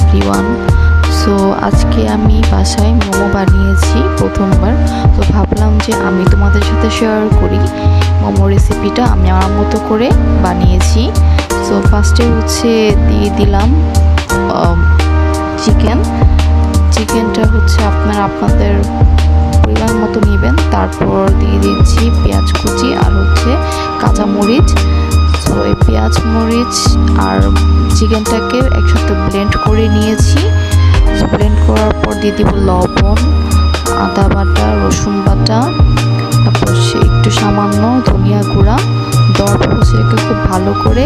Everyone so আজকে আমি বাসায় মোমো বানিয়েছি প্রথমবার। তো ভাবলাম যে আমি তোমাদের সাথে শেয়ার করি মোমো রেসিপিটা আমি আমার মতো করে বানিয়েছি। সো ফার্স্টে হচ্ছে দিয়ে দিলাম চিকেন চিকেনটা হচ্ছে আপনারা আপনাদের পরিমাণ মতো নেবেন। তারপর দিয়ে দিচ্ছি পেঁয়াজ কুচি আর হচ্ছে কাঁচামরিচ। তো এই পেঁয়াজ মরিচ আর চিকেনটাকে একসাথে ব্লেন্ড করে নিয়েছি। ব্লেন্ড করার পর দিয়ে দিব লবণ, আদা বাটা, রসুন বাটা, তারপর সে একটু সামান্য ধনিয়া গুঁড়া, দেওয়ার পর হচ্ছে খুব ভালো করে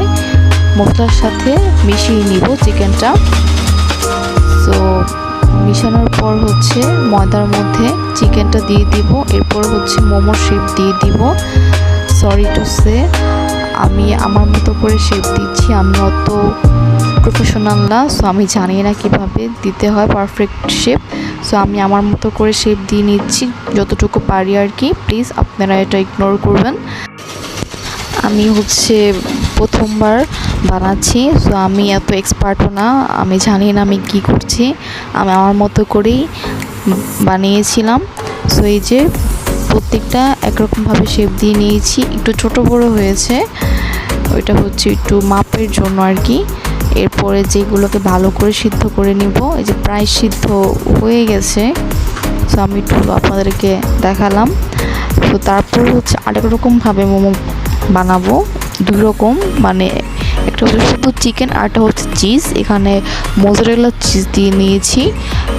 মশলার সাথে মিশিয়ে নিব চিকেনটা। সো মিশানোর পর হচ্ছে ময়দার মধ্যে চিকেনটা দিয়ে দিব, এরপর হচ্ছে মোমো শেপ দিয়ে দিব। সরি টু সে আমি আমার মতো করে শেপ দিচ্ছি, আমি অত প্রফেশনাল না সো আমি জানি না কীভাবে দিতে হয় পারফেক্ট শেপ সো আমি আমার মতো করে শেপ দিয়ে নিচ্ছি, যতটুকু পারি আর কি প্লিজ আপনারা এটা ইগনোর করবেন। আমি হচ্ছে প্রথমবার বানাচ্ছি সো আমি এত এক্সপার্টও না, আমি জানি না আমি কি করছি, আমি আমার মতো করেই বানিয়েছিলাম সো এই যে প্রত্যেকটা একরকমভাবে শেপ দিয়ে নিয়েছি। একটু ছোট বড় হয়েছে। ওইটা হচ্ছে একটু মাপের জন্য আর কি। এরপরে যেগুলোকে ভালো করে সিদ্ধ করে নিব। এই যে প্রায় সিদ্ধ হয়ে গেছে। সো আমি একটু আপনাদেরকে দেখালাম। তো তারপর হচ্ছে আরেক রকমভাবে মোমো বানাবো। দুই রকম মানে একটা হচ্ছে শুধু চিকেন আরটা হচ্ছে চিজ এখানে মোজারেলা চিজ দিয়ে নিয়েছি।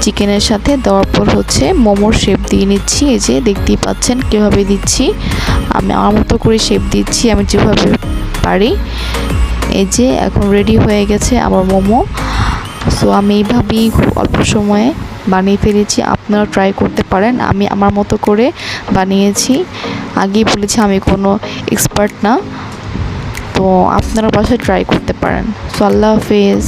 চিকেনের সাথে দেওয়ার পর হচ্ছে মোমোর শেপ দিয়ে নিচ্ছি। এই যে দেখতেই পাচ্ছেন কীভাবে দিচ্ছি। আমি আমার মতো করে শেপ দিচ্ছি, আমি যেভাবে পারি। এই যে এখন রেডি হয়ে গেছে আমার মোমো। সো আমি এইভাবেই খুব অল্প সময়ে বানিয়ে ফেলেছি। আপনারা ট্রাই করতে পারেন। আমি আমার মতো করে বানিয়েছি। আগেই বলেছি, আমি কোনো এক্সপার্ট না। তো আপনারা বাসায় ট্রাই করতে পারেন। সো আল্লাহ হাফেজ।